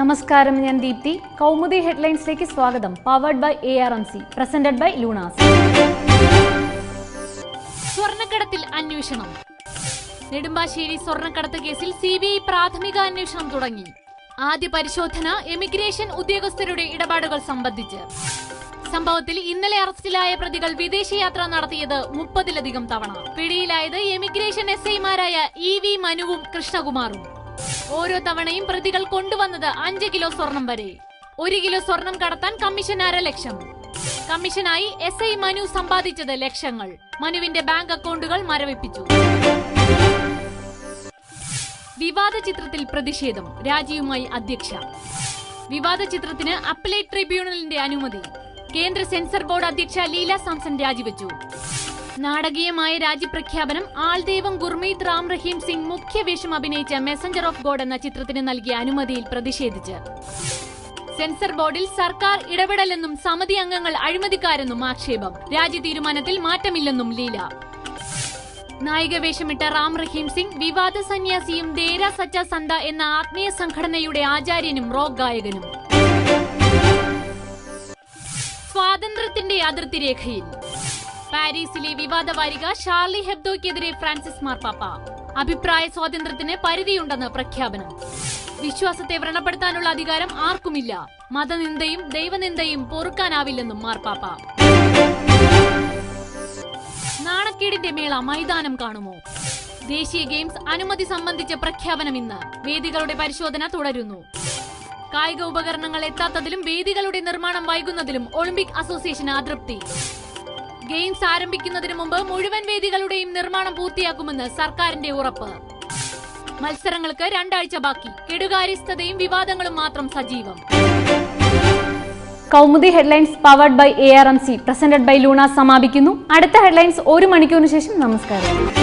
നമസ്കാരം ഞാൻ ദീപ്തി. കൗമുദി ഹെഡ്ലൈൻസിലേക്ക് സ്വാഗതം. Powered by A R M C presented by Luna's സ്വർണക്കടത്തിൽ അന്വേഷണം. നെടുമ്പാശ്ശേരി സ്വർണക്കടത്ത് കേസിൽ സി ബി ഐ പ്രാഥമിക അന്വേഷണം തുടങ്ങി. ആദ്യ പരിശോധന എമിഗ്രേഷൻ ഉദ്യോഗസ്ഥരുടെ ഇടപാടുകൾ സംബന്ധിച്ച്. സംഭവത്തിൽ ഇന്നലെ അറസ്റ്റിലായ പ്രതികൾ വിദേശയാത്ര നടത്തിയത് മുപ്പതിലധികം തവണ. പിടിയിലായത് എമിഗ്രേഷൻ എസ് ഐമാരായ ഇ വി മനുവും കൃഷ്ണകുമാറും. ഓരോ തവണയും പ്രതികൾ കൊണ്ടുവന്നത് അഞ്ച് കിലോ സ്വർണം വരെ. ഒരു കിലോ സ്വർണം കടത്താൻ കമ്മീഷൻ അര ലക്ഷം. കമ്മീഷനായി എസ് ഐ മനു സമ്പാദിച്ചത് ലക്ഷങ്ങൾ. മനുവിന്റെ ബാങ്ക് അക്കൗണ്ടുകൾ മരവിപ്പിച്ചു. വിവാദ ചിത്രത്തിൽ പ്രതിഷേധം. രാജിയുമായി അധ്യക്ഷ. വിവാദ ചിത്രത്തിന് അപ്പലേറ്റ് ട്രിബ്യൂണലിന്റെ അനുമതി. കേന്ദ്ര സെൻസർ ബോർഡ് അധ്യക്ഷ ലീല സാംസൺ രാജിവെച്ചു. നാടകീയമായ രാജ്യപ്രഖ്യാപനം ആൾദൈവം ഗുർമീത് റാം റഹീം സിംഗ് മുഖ്യവേഷം അഭിനയിച്ച മെസഞ്ചർ ഓഫ് ഗോഡ് എന്ന ചിത്രത്തിന് നൽകിയ അനുമതിയിൽ പ്രതിഷേധിച്ച്. സെൻസർ ബോർഡിൽ സർക്കാർ ഇടപെടലെന്നും സമിതി അംഗങ്ങൾ അഴിമതിക്കാരെന്നും ആക്ഷേപം. രാജി തീരുമാനത്തിൽ മാറ്റമില്ലെന്നും ലീല. നായിക വേഷമിട്ട റാം റഹീം സിംഗ് വിവാദ സന്യാസിയും ദേര സച്ച സന്ത എന്ന ആത്മീയ സംഘടനയുടെ ആചാര്യനും റോക്ക് ഗായകനും. സ്വാതന്ത്ര്യത്തിന്റെ അതിർത്തി രേഖയിൽ. പാരീസിലെ വിവാദ വാരിക ഷാർലി ഹെബ്ദോയ്ക്കെതിരെ ഫ്രാൻസിസ് മാർപ്പാപ്പ. അഭിപ്രായ സ്വാതന്ത്ര്യത്തിന് പരിധിയുണ്ടെന്ന് പ്രഖ്യാപനം. വിശ്വാസത്തെ വ്രണപ്പെടുത്താനുള്ള അധികാരം ആർക്കുമില്ല. മതനിന്ദയും ദൈവനിന്ദയും പൊറുക്കാനാവില്ലെന്നും മാർപ്പാപ്പ. നാണക്കേടിന്റെ മേള മൈതാനം കാണുമോ? ദേശീയ ഗെയിംസ് അനുമതി സംബന്ധിച്ച പ്രഖ്യാപനം ഇന്ന്. വേദികളുടെ പരിശോധന തുടരുന്നു. കായിക ഉപകരണങ്ങൾ എത്താത്തതിലും വേദികളുടെ നിർമ്മാണം വൈകുന്നതിലും ഒളിമ്പിക് അസോസിയേഷൻ അതൃപ്തി. ഗെയിംസ് ആരംഭിക്കുന്നതിന് മുമ്പ് മുഴുവൻ വേദികളുടെയും നിർമ്മാണം പൂർത്തിയാക്കുമെന്ന് സർക്കാരിന്റെ ഉറപ്പ്. മത്സരങ്ങൾക്ക് രണ്ടാഴ്ച ബാക്കി. കെടുകാര്യസ്ഥതയും വിവാദങ്ങളും മാത്രം സജീവം. Kaumudi headlines powered by A R M C presented by Luna സമാപിക്കുന്നു. അടുത്ത ഹെഡ്ലൈൻസ് ഒരു മണിക്കൂറിന് ശേഷം. നമസ്കാരം.